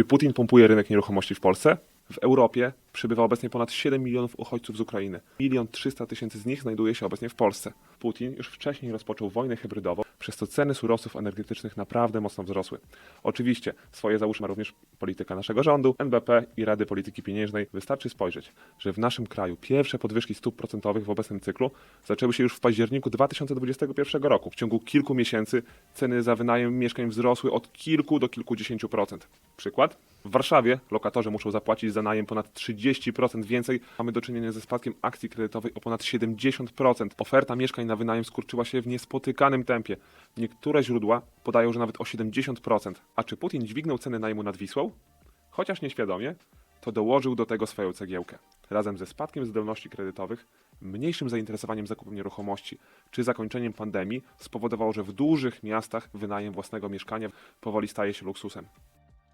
Czy Putin pompuje rynek nieruchomości w Polsce? W Europie przybywa obecnie ponad 7 milionów uchodźców z Ukrainy. Milion 300 tysięcy z nich znajduje się obecnie w Polsce. Putin już wcześniej rozpoczął wojnę hybrydową, przez co ceny surowców energetycznych naprawdę mocno wzrosły. Oczywiście swoje za uszy ma również polityka naszego rządu, NBP i Rady Polityki Pieniężnej. Wystarczy spojrzeć, że w naszym kraju pierwsze podwyżki stóp procentowych w obecnym cyklu zaczęły się już w październiku 2021 roku. W ciągu kilku miesięcy ceny za wynajem mieszkań wzrosły od kilku do kilkudziesięciu procent. Przykład? W Warszawie lokatorzy muszą zapłacić za najem ponad 30% więcej. Mamy do czynienia ze spadkiem akcji kredytowej o ponad 70%. Oferta mieszkań na wynajem skurczyła się w niespotykanym tempie. Niektóre źródła podają, że nawet o 70%. A czy Putin dźwignął ceny najmu nad Wisłą? Chociaż nieświadomie, to dołożył do tego swoją cegiełkę. Razem ze spadkiem zdolności kredytowych, mniejszym zainteresowaniem zakupem nieruchomości czy zakończeniem pandemii spowodowało, że w dużych miastach wynajem własnego mieszkania powoli staje się luksusem.